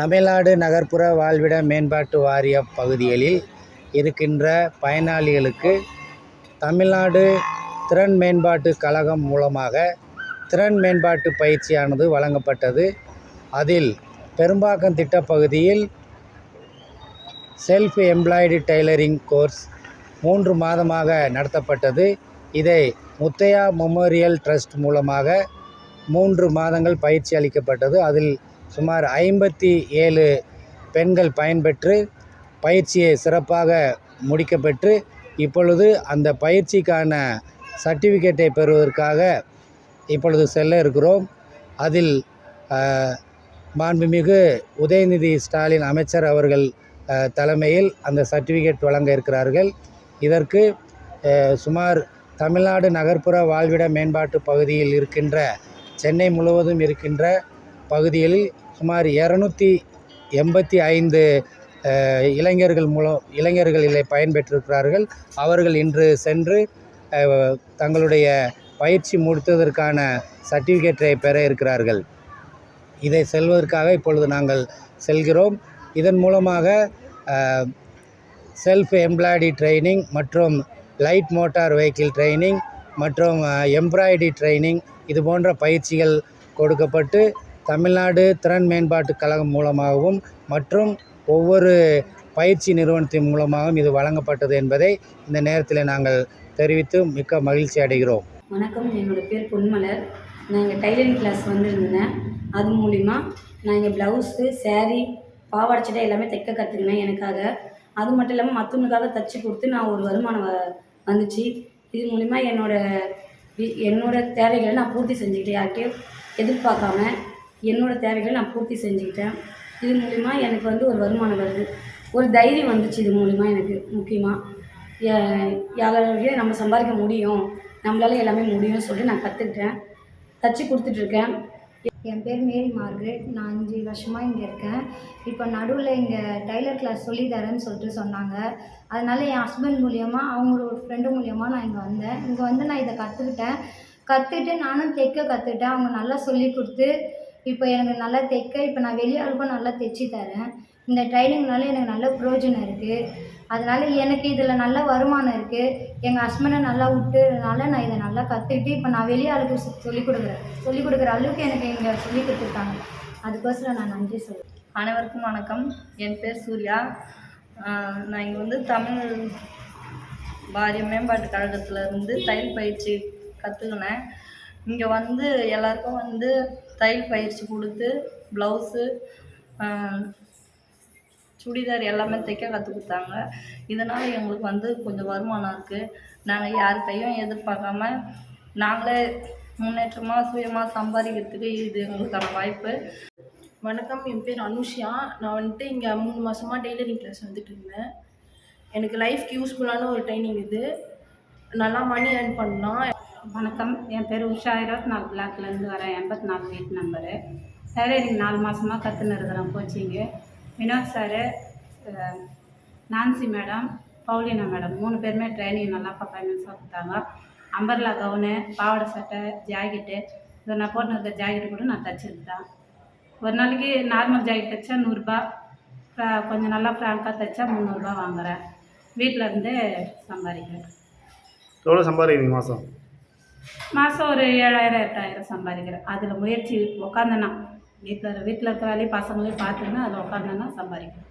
தமிழ்நாடு நகர்ப்புற வாழ்விட மேம்பாட்டு வாரிய பகுதிகளில் இருக்கின்ற பயனாளிகளுக்கு தமிழ்நாடு திறன் மேம்பாட்டு கழகம் மூலமாக திறன் மேம்பாட்டு பயிற்சியானது வழங்கப்பட்டது. அதில் பெரும்பாக்கம் திட்டப்பகுதியில் செல்ஃப் எம்ப்ளாய்டு டெய்லரிங் கோர்ஸ் மூன்று மாதமாக நடத்தப்பட்டது. இதை முத்தையா மெமோரியல் ட்ரஸ்ட் மூலமாக மூன்று மாதங்கள் பயிற்சி அளிக்கப்பட்டது. அதில் சுமார் ஐம்பத்தி ஏழு பெண்கள் பயன்பெற்று பயிற்சியை சிறப்பாக முடிக்கப்பெற்று இப்பொழுது அந்த பயிற்சிக்கான சர்டிஃபிகேட்டை பெறுவதற்காக இப்பொழுது செல்ல இருக்கிறோம். அதில் மாண்புமிகு உதயநிதி ஸ்டாலின் அமைச்சர் அவர்கள் தலைமையில் அந்த சர்டிஃபிகேட் வழங்க இருக்கிறார்கள். இதற்கு சுமார் தமிழ்நாடு நகர்ப்புற வாழ்விட மேம்பாட்டு பகுதியில் இருக்கின்ற சென்னை முழுவதும் இருக்கின்ற பகுதிகளில் சுமார் இரநூத்தி எண்பத்தி ஐந்து இளைஞர்கள் மூலம் இளைஞர்கள் இதில் பயன்பெற்றிருக்கிறார்கள். அவர்கள் இன்று சென்று தங்களுடைய பயிற்சி முடித்ததற்கான சர்டிஃபிகேட்டை பெற இருக்கிறார்கள். இதை செல்வதற்காக இப்பொழுது நாங்கள் செல்கிறோம். இதன் மூலமாக செல்ஃப் எம்ப்ளாய்டி ட்ரைனிங் மற்றும் லைட் மோட்டார் வெஹிக்கிள் ட்ரைனிங் மற்றும் எம்ப்ராய்டி ட்ரைனிங் இது போன்ற பயிற்சிகள் கொடுக்கப்பட்டு தமிழ்நாடு திறன் மேம்பாட்டு கழகம் மூலமாகவும் மற்றும் ஒவ்வொரு பயிற்சி நிறுவனத்தின் மூலமாகவும் இது வழங்கப்பட்டது என்பதை இந்த நேரத்தில் நாங்கள் தெரிவித்து மிக்க மகிழ்ச்சி அடைகிறோம். வணக்கம். என்னோடய பேர் பொன்மலர். நான் இங்கே டைலரிங் கிளாஸ் வந்திருந்தேன். அது மூலிமா நான் இங்கே ப்ளவுஸு சேரீ பாவாடை எல்லாமே தைக்க கற்றுக்கினேன் எனக்காக. அது மட்டும் இல்லாமல் மற்றவங்களுக்காக தச்சு கொடுத்து நான் ஒரு வருமானம் வ வந்துச்சு. இது மூலிமா என்னோடய என்னோடய தேவைகளை நான் பூர்த்தி செஞ்சுக்கிட்டே யார்கிட்டையும் எதிர்பார்க்காம என்னோட தேவைகளை நான் பூர்த்தி செஞ்சுக்கிட்டேன். இது மூலிமா எனக்கு வந்து ஒரு வருமானம் வருது. ஒரு தைரியம் வந்துச்சு இது மூலிமா எனக்கு முக்கியமாக யாராலையும் நம்ம சம்பாதிக்க முடியும். நம்மளால எல்லாமே முடியும்னு சொல்லிட்டு நான் கற்றுக்கிட்டேன் தச்சு கொடுத்துட்ருக்கேன். என் பேர் மேரி மார்க்ரெட். நான் அஞ்சு வருஷமாக இங்கே இருக்கேன். இப்போ நடுவில் இங்கே டைலர் கிளாஸ் சொல்லி தரேன்னு சொல்லிட்டு சொன்னாங்க. அதனால் என் ஹஸ்பண்ட் மூலியமாக அவங்களோட ஃப்ரெண்டு மூலியமாக நான் இங்கே வந்தேன். இங்கே வந்து நான் இதை கற்றுக்கிட்டேன் கற்றுக்கிட்டு நானும் தைக்க கற்றுக்கிட்டேன் அவங்க நல்லா சொல்லி கொடுத்து இப்போ எனக்கு நல்லா தைக்க இப்போ நான் வெளியாளுக்கும் நல்லா தைச்சி தரேன். இந்த ட்ரைனிங்னால எனக்கு நல்ல பிரயோஜனம் இருக்குது அதனால் எனக்கு இதில் நல்ல வருமானம் இருக்குது எங்கள் ஹஸ்பண்டை நல்லா விட்டுறதுனால நான் இதை நல்லா கற்றுக்கிட்டு இப்போ நான் வெளியாளுக்கு சொல்லிக் கொடுக்குறேன். சொல்லிக் கொடுக்குற அளவுக்கு எனக்கு இங்கே சொல்லி கொடுத்துருக்காங்க. அதுக்கோசரம் நான் நன்றி சொல்கிறேன் அனைவருக்கும் வணக்கம். என் பேர் சூர்யா. நான் இங்கே வந்து தமிழ் பாரிய மேம்பாட்டு கழகத்தில் இருந்து தையல் பயிற்சி கற்றுக்கினேன் இங்கே வந்து எல்லாருக்கும் வந்து தையல் பயிற்சி கொடுத்து ப்ளவுஸு சுடிதார் எல்லாமே தைக்க கற்றுக் கொடுத்தாங்க. இதனால் எங்களுக்கு வந்து கொஞ்சம் வருமானம் இருக்குது நாங்கள் யார் கையும் எதிர்பார்க்காம நாங்களே முன்னேற்றமாக சுயமாக சம்பாதிக்கிறதுக்கு இது எங்களுக்கான வாய்ப்பு. வணக்கம் என் பேர் அனுஷியா. நான் வந்துட்டு இங்கே மூணு மாதமாக டெய்லரிங் கிளாஸ் வந்துட்டு இருந்தேன். எனக்கு லைஃப்க்கு யூஸ்ஃபுல்லான ஒரு ட்ரைனிங் இது. நல்லா மணி ஏர்ன் பண்ணலாம். வணக்கம். என் பேர் உஷா இருபத்தி நாலு பிளாக்லேருந்து வரேன். எண்பத்தி நாலு வீட்டு நம்பரு டைலரிங் நாலு மாதமாக கற்றுன்னு இருக்கிறேன். Coaching Vinod sir Nancy madam Paulina madam. மூணு பேருமே ட்ரைனிங் நல்லா பர்ஃபார்மென்ஸாக கொடுத்தாங்க. அம்பர்லா கவுனு பாவாடை சட்டை ஜாக்கெட்டு இதை நான் போட்டு இருக்க ஜாக்கெட்டு கூட நான் தச்சுருந்தேன். ஒரு நாளைக்கு நார்மல் ஜாக்கெட் தைச்சா நூறுரூபா கொஞ்சம் நல்லா ஃப்ராங்காக தைச்சா முந்நூறுரூபா வாங்குகிறேன் வீட்டில் இருந்து சம்பாதிக்கிறேன். எவ்வளோ சம்பாதிக்கிறீங்க மாதம் மாதம் ஒரு ஏழாயிரம் எட்டாயிரம் சம்பாதிக்கிறேன். அதில் முயற்சி உக்காந்தேன்னா வீட்டில் வீட்டில் இருக்கிற வேலையும் பசங்களையும் பார்த்துக்கின்னு அதில் உக்காந்தேன்னா சம்பாதிக்கிறேன்